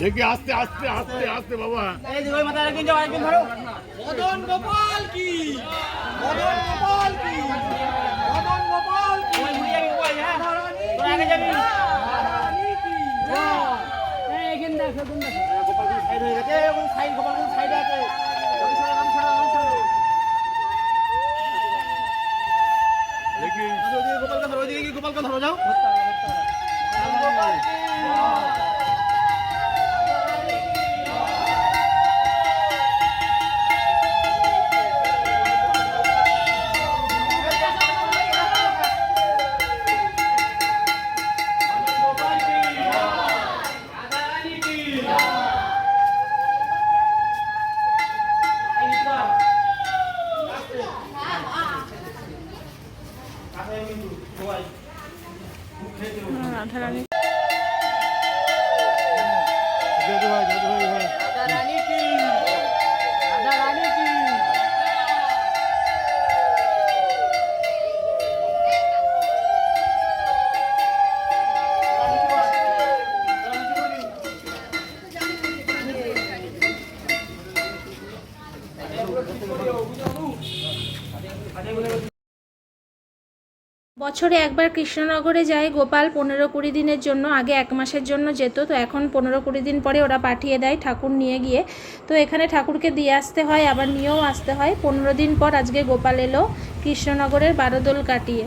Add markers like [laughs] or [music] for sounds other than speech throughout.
দেখি আস্তে আস্তে আস্তে আস্তে বাবা। এই যে ওই মাথায় আরেকদিন যাও আরেকদিন ধরো। মদন গোপাল কি? মদন গোপাল কি? মদন গোপাল কি? ওই মুড়ি যাবি ওই হ্যাঁ। তোরা আগে যাবি। গোপাল সাইড হয়ে গেছে? ওই সাইড গোপাল সাইডে আছে ওই সাইডে নাম ছাড়া নাম ছাড়া দেখি ওইদিকে গোপালকে ধরো ওইদিকে গিয়ে গোপালকে বছরে একবার কৃষ্ণনগরে যায় গোপাল পনেরো কুড়ি দিনের জন্য আগে এক মাসের জন্য যেত তো এখন পনেরো কুড়ি দিন পরে ওরা পাঠিয়ে দেয় ঠাকুর নিয়ে গিয়ে। তো এখানে ঠাকুরকে দিয়ে আসতে হয় আবার নিয়েও আসতে হয়। পনেরো দিন পর আজকে গোপাল এলো কৃষ্ণনগরের বারোদোল কাটিয়ে।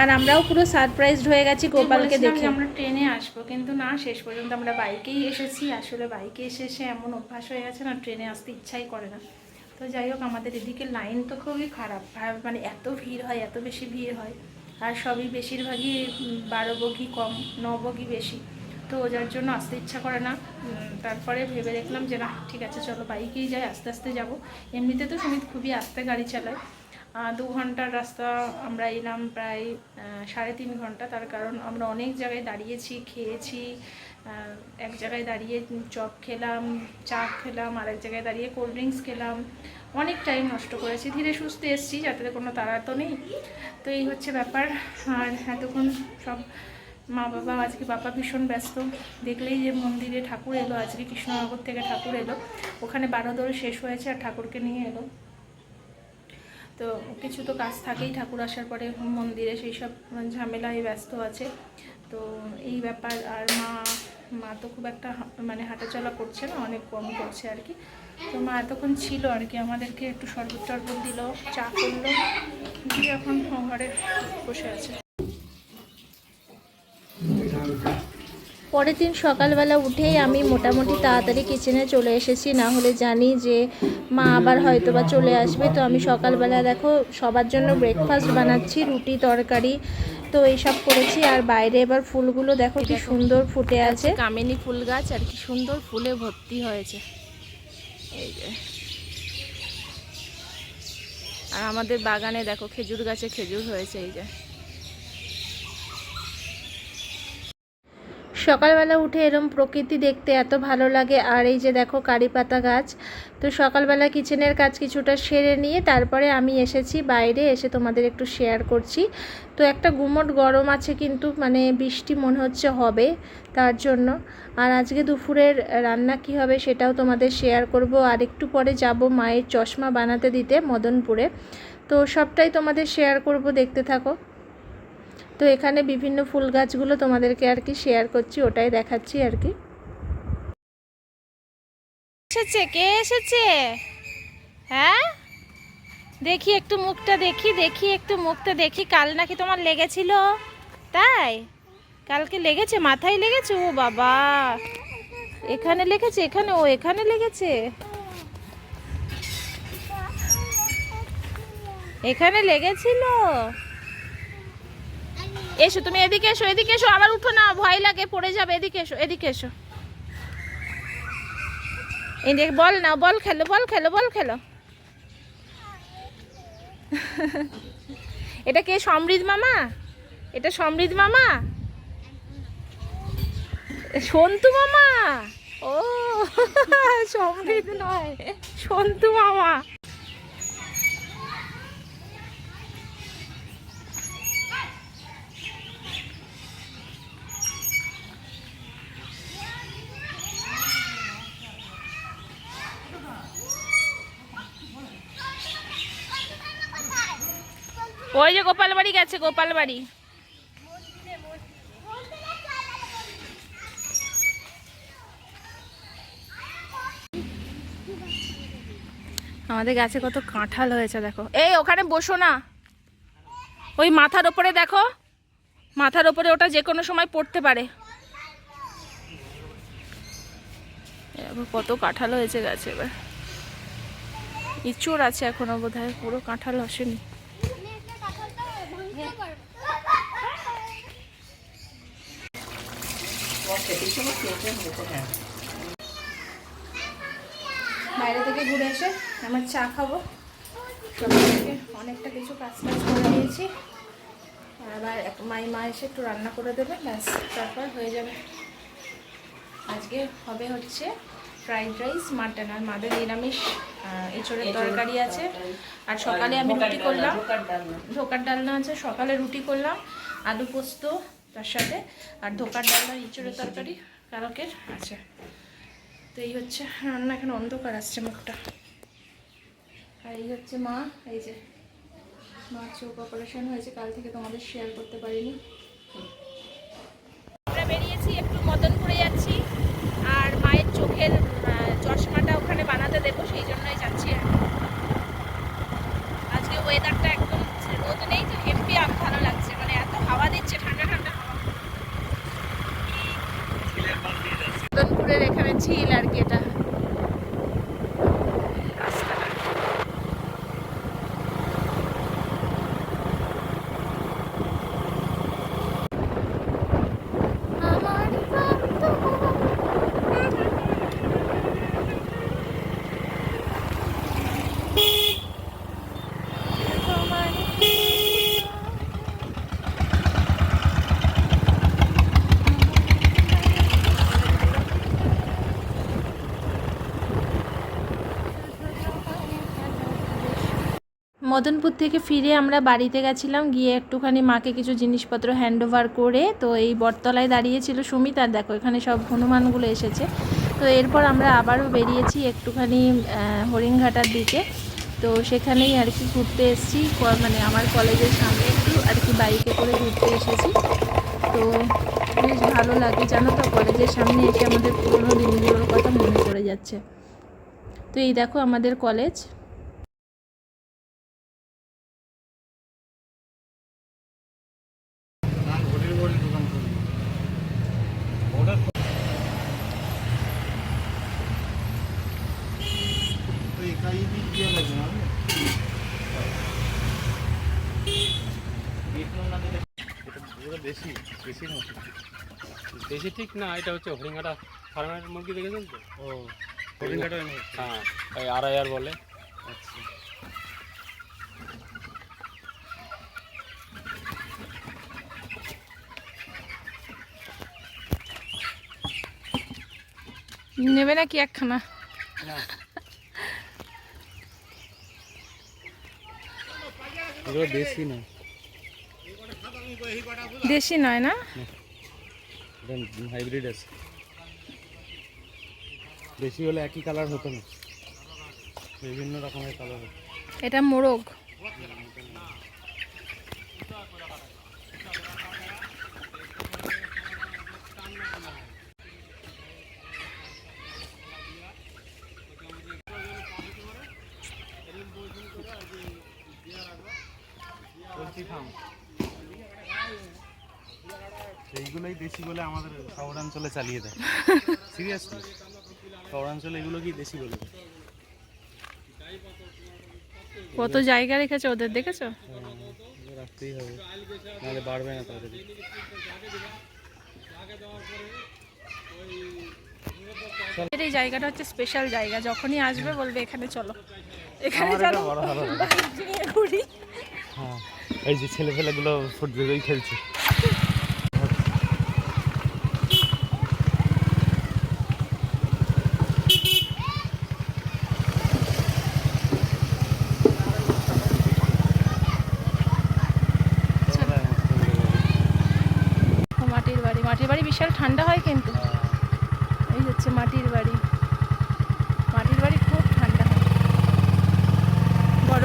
আর আমরাও পুরো সারপ্রাইজড হয়ে গেছি গোপালকে দেখে। আমরা ট্রেনে আসব কিন্তু না শেষ পর্যন্ত আমরা বাইকেই এসেছি। আসলে বাইকে এসে এসে এমন অভ্যাস হয়ে গেছে না ট্রেনে আসতে ইচ্ছাই করে না। তো যাই হোক আমাদের এদিকে লাইন তো খুবই খারাপ। মানে এত ভিড় হয় এত বেশি ভিড় হয়। আর সবই বেশিরভাগই বারো বগি কম ন বগি বেশি। তো যার জন্য আসতে ইচ্ছা করে না। তারপরে ভেবে দেখলাম যে না, ঠিক আছে, চলো বাইকেই যাই, আস্তে আস্তে যাব। এমনিতে তো সুমিত খুবই আস্তে গাড়ি চালায়। দু ঘণ্টার রাস্তা আমরা এলাম প্রায় সাড়ে তিন ঘণ্টা। তার কারণ আমরা অনেক জায়গায় দাঁড়িয়েছি, খেয়েছি। এক জায়গায় দাঁড়িয়ে চপ খেলাম, চা খেলাম, আরেক জায়গায় দাঁড়িয়ে কোল্ড ড্রিঙ্কস খেলাম। অনেক টাইম নষ্ট করেছি। ধীরে সুস্থে এসেছি, যাতে কোনো তাড়া তো নেই। তো এই হচ্ছে ব্যাপার। আর এতক্ষণ সব মা বাবা, আজকে বাবা ভীষণ ব্যস্ত। দেখলেই যে মন্দিরে ঠাকুর এলো, আজকে কৃষ্ণনগর থেকে ঠাকুর এলো। ওখানে বারো দোল শেষ হয়েছে আর ঠাকুরকে নিয়ে এলো। তো কিছু তো কাজ থাকেই ঠাকুর আসার পরে মন্দিরে, সেই সব ঝামেলায় ব্যস্ত আছে। তো এই ব্যাপার। আর মা মা তো খুব একটা মানে হাঁটাচলা করছে না, অনেক কম করছে আর কি। তো মা এতক্ষণ ছিল আর কি আমাদেরকে একটু শরবত টরবত দিল চা করল দিয়ে এখন ঘরে বসে আছে। পরের দিন সকালবেলা উঠেই আমি মোটামুটি তাড়াতাড়ি কিচেনে চলে এসেছি না হলে জানি যে মা আবার হয়তো বা চলে আসবে। তো আমি সকালবেলা দেখো সবার জন্য ব্রেকফাস্ট বানাচ্ছি রুটি তরকারি তো এইসব করেছি। আর বাইরে এবার ফুলগুলো দেখো কি সুন্দর ফুটে আছে। কামিনী ফুল গাছ আর কি সুন্দর ফুলে ভর্তি হয়েছে। এই যে। আর আমাদের বাগানে দেখো খেজুর গাছে খেজুর হয়েছে, এই যে। সকালবেলা উঠে এরম প্রকৃতি দেখতে এত ভালো লাগে। আর এই যে দেখো কারি পাতা গাছ তো সকালবেলা কিচেনের কাজ কিছুটা সেরে নিয়ে তারপরে আমি এসেছি বাইরে, এসে তোমাদের একটু শেয়ার করছি। তো একটা গুমট গরম আছে কিন্তু মানে বৃষ্টি মনে হচ্ছে হবে তার জন্য। আর আজকে দুপুরের রান্না কি হবে সেটাও তোমাদের শেয়ার করব। আর একটু পরে যাব মায়ের চশমা বানাতে দিতে মদনপুরে। তো সবটাই তোমাদের শেয়ার করব, দেখতে থাকো। তো এখানে বিভিন্ন ফুল গাছগুলো তোমাদেরকে আর কি শেয়ার করছি, ওটাই দেখাচ্ছি আর কি। এসেছে? কে এসেছে? হ্যাঁ? দেখি একটু মুখটা দেখি দেখি একটু মুখটা দেখি। কাল নাকি তোমার লেগেছিল? তাই? কালকে লেগেছে? মাথায় লেগেছে? ও বাবা! এখানে লেগেছে? এখানে? ও এখানে লেগেছে? এখানে লেগেছিল? এসো, তুমি এদিকে এসো এদিকে এসো। আবার উঠো না, ভয় লাগে, পড়ে যাবে। এদিকে এসো এদিকে এসো। এদিকে বল না, বল খেলো বল খেলো বল খেলো। এটা কে, সমৃদ্ধ মামা? এটা সমৃদ্ধ মামা? সন্তু মামা? ও, সমৃদ্ধ নয়, সন্তু মামা। ওই যে গোপাল বাড়ি গেছে গোপাল বাড়ি আমাদের গাছে কত কাঁঠাল হয়েছে, দেখো। এই, ওখানে বসো না। ওই মাথার ওপরে দেখো। মাথার ওপরে ওটা যে কোনো সময় পড়তে পারে। কত কাঁঠাল হয়েছে গাছে এবার। ইঁচড় আছে এখনও বোধ পুরো কাঁঠাল আসেনি। বাইরে থেকে ঘুরে এসে আমার চা খাব। সকাল অনেকটা কিছু কাজ টাজ করে দিয়েছি আবার মাই মা এসে একটু রান্না করে দেবে ব্যাস তারপর হয়ে যাবে। আজকে হবে হচ্ছে ফ্রাইড রাইস মাটন আর মাদের নিরামিষ এঁচোড়ের তরকারি আছে। আর সকালে আমি রুটি করলাম। ধোকার ডালনা আছে সকালে রুটি করলাম। আলু পোস্ত তার সাথে। আর ধোকার ডালনা, ইঁচড়ের তরকারি, কালকের আছে। তো এই হচ্ছে রান্না, এখন অন্ধকার আসছে মুখটা। আর এই হচ্ছে মা, এই যে মা চোখ অপারেশন হয়েছে, কাল থেকে তোমাদের শেয়ার করতে পারিনি একটু মদনপুরে যাচ্ছি আর মায়ের চোখের আহ, চশমাটা ওখানে বানাতে দেবো সেই জন্যই যাচ্ছি আর কি। আজকে ওয়েদারটা একদম রোদ নেই তো হেম্পি আম ভালো লাগছে মানে এত হাওয়া দিচ্ছে ঠান্ডা ঠান্ডা হাওয়া মদনপুরের এখানে ঝিল আর কি এটা রাস্তাটা মদনপুর থেকে ফিরে আমরা বাড়িতে গেছিলাম, গিয়ে একটুখানি মাকে কিছু জিনিসপত্র হ্যান্ড ওভার করে, তো এই বটতলায় দাঁড়িয়েছিল সুমিত আর দেখো এখানে সব হনুমানগুলো এসেছে। তো এরপর আমরা আবারও বেরিয়েছি একটুখানি হরিণঘাটার দিকে। তো সেখানেই আর কি ঘুরতে এসেছি মানে আমার কলেজের সামনে একটু আর কি বাইকে করে ঘুরতে এসেছি। তো বেশ ভালো লাগে, জানো তো, কলেজের সামনে এসে আমাদের পুরোনো দিনগুলোর কথা মনে পড়ে যাচ্ছে। তো এই দেখো আমাদের কলেজ। দেশি দেশি মতো দেশি ঠিক না এটা হচ্ছে হরিঙ্গাটা ফার্মের মুরগি দেখেছেন তো? ও হরিণঘাটা হ্যাঁ ওই আড়াই আর বলে। আচ্ছা। নেবে নাকি একখানা? দেশি না। দেশি নয় না? হাইব্রিড আছে। দেশি হলে একই কালার হতো না। বিভিন্ন রকমের কালার এটা মোরগ। এইগুলোই দেশি বলে আমাদের শহরাঞ্চলে চালিয়ে দেয়। [laughs] সিরিয়াসলি শহরাঞ্চলে এগুলো কি দেশি বলে কত জায়গা রেখেছে ওদের দেখেছ? হ্যাঁ, রাখতেই হবে। নাহলে বাড়বে না এর এই জায়গাটা হচ্ছে স্পেশাল জায়গা। যখনই আসবে বলবে এখানে চলো। এখানে চলো। [laughs] ঘুরি। হ্যাঁ এই যে ছেলেপেলেগুলো ফুটবলই খেলছে।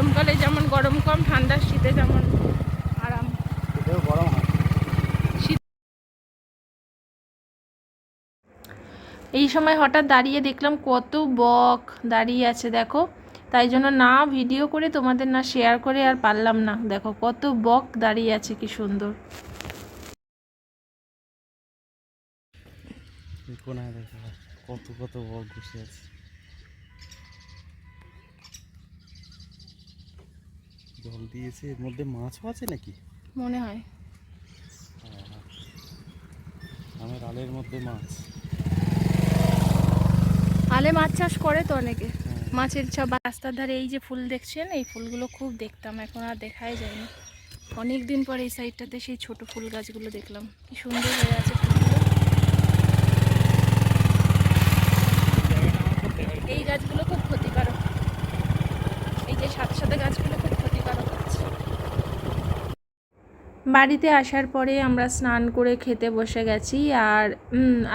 গরমকালে যেমন গরম কম ঠান্ডা শীতে যেমন এই সময় হঠাৎ দাঁড়িয়ে দেখলাম কত বক দাঁড়িয়ে আছে দেখো। তাই জন্য না ভিডিও করে তোমাদের না শেয়ার করে আর পারলাম না। দেখো কত বক দাঁড়িয়ে আছে কি সুন্দর। কত কত বক ঘুষে আছে। জল দিয়েছে এর মধ্যে মাছও আছে নাকি? মনে হয়। আমার আলের মধ্যে মাছ। আলে মাছ চাষ করে তো অনেকে। হ্যাঁ। মাছের সব রাস্তার ধারে এই যে ফুল দেখছেন এই ফুলগুলো খুব দেখতাম এখন আর দেখাই যায়নি। অনেক দিন পর এই সাইডটাতে সেই ছোট ফুল গাছগুলো দেখলাম। কি সুন্দর হয়ে আছে ফুলগুলো। এই গাছগুলো খুব ক্ষতিকারক এই যে সাথে সাথে গাছগুলো খুব ক্ষতিকারক হচ্ছে বাড়িতে আসার পরে আমরা স্নান করে খেতে বসে গেছি আর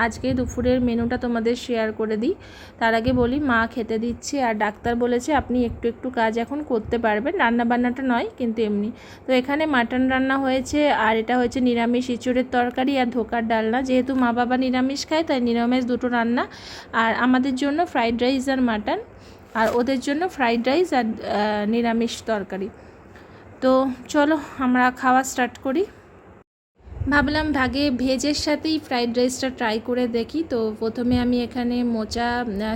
আজকে দুপুরের মেনুটা তোমাদের শেয়ার করে দিই। তার আগে বলি, মা খেতে দিচ্ছে আর ডাক্তার বলেছে আপনি একটু একটু কাজ এখন করতে পারবেন। রান্না বান্নাটা নয়, কিন্তু এমনি। তো এখানে মাটন রান্না হয়েছে আর এটা হয়েছে নিরামিষ ইঁচড়ের তরকারি আর ধোকার ডালনা। যেহেতু মা বাবা নিরামিষ খায়, তাই নিরামিষ দুটো রান্না। আর আমাদের জন্য ফ্রাইড রাইস আর মাটন। আর ওদের জন্য ফ্রাইড রাইস আর নিরামিষ তরকারি। তো চলো আমরা খাওয়া স্টার্ট করি। ভাবলাম ভাগে ভেজের সাথেই ফ্রাইড রাইসটা ট্রাই করে দেখি। তো প্রথমে আমি এখানে মোচা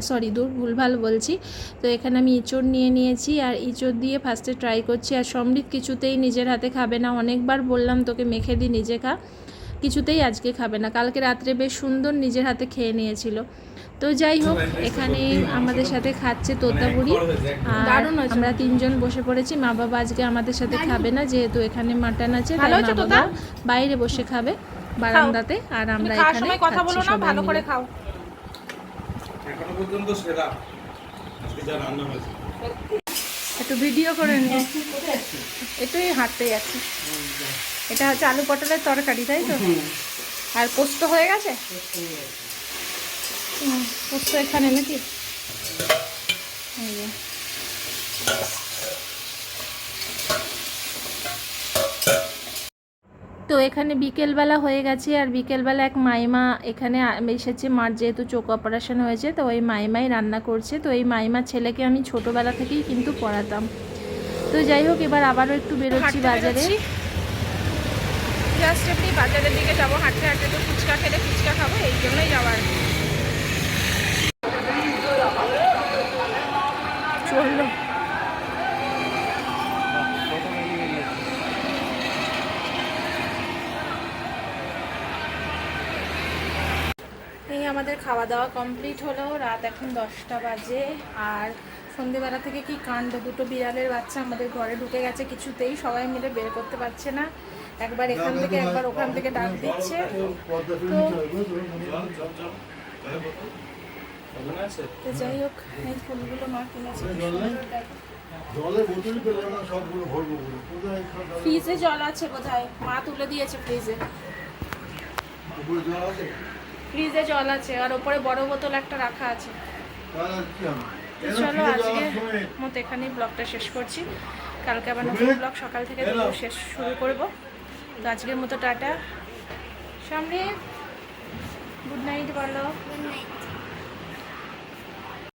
সরি দূর ভুলভাল বলছি। তো এখানে আমি ইঁচড় নিয়ে নিয়েছি আর ইঁচড় দিয়ে ফার্স্টে ট্রাই করছি। আর সমৃদ্ধ কিছুতেই নিজের হাতে খাবে না। অনেকবার বললাম, তোকে মেখে দি, নিজে খা। কিছুতেই আজকে খাবে না। কালকে রাত্রে বেশ সুন্দর নিজের হাতে খেয়ে নিয়েছিল। তো যাই হোক এখানে আমাদের সাথে খাচ্ছে তোতাবুড়ি আর আমরা তিনজন বসে পড়েছি। মা বাবা আজকে আমাদের সাথে খাবে না যেহেতু এখানে মাটন আছে তাই মা বাবা বাইরে বসে খাবে বারান্দাতে আর আমরা এখানে কথা বলো না ভালো করে খাও। এখনও পর্যন্ত সেরা। আজকে যা রান্না হয়েছে। একটু ভিডিও করে নিও একটুই হাঁটতে যাচ্ছি এটা হচ্ছে আলু পটলের তরকারি তাই তো? আর পোস্ত হয়ে গেছে? পোস্ত এখানে নাকি? তো এখানে বিকেলবেলা হয়ে গেছে আর বিকেলবেলা এক মাইমা এখানে এসেছে মার যেহেতু চোখ অপারেশন হয়েছে তো ওই মাইমাই রান্না করছে। তো এই মাইমা ছেলেকে আমি ছোটোবেলা থেকেই কিন্তু পড়াতাম। তো যাই হোক এবার আবারও একটু বেরোচ্ছি বাজারে। জাস্ট এমনি বাজারের দিকে যাব হাঁটতে হাঁটতে তো ফুচকা খেলে ফুচকা খাব এই জন্যই যাওয়ার চলল কত গাড়ি বেরিয়েছে এই আমাদের খাওয়া দাওয়া কমপ্লিট হলো রাত এখন দশটা বাজে। আর সন্ধেবেলা থেকে কি কাণ্ড? দুটো বিড়ালের বাচ্চা আমাদের ঘরে ঢুকে গেছে কিছুতেই সবাই মিলে বের করতে পারছে না। একবার এখান থেকে একবার ওখান থেকে ডাক দিচ্ছে। তো তো যাই হোক এই ফুলগুলো মা কিনেছে। ফ্রিজে জল আছে কোথায় মা তুলে দিয়েছে ফ্রিজে। জল আছে? ফ্রিজে জল আছে আর ওপরে বড় বোতল একটা রাখা আছে। চলো আজকে মতো এখানেই ব্লগটা শেষ করছি। কালকে আবার নতুন ব্লগ সকাল থেকে শেষ শুরু করব। তো আজকের মতো টাটা। সামনে গুড নাইট বলো। Good night.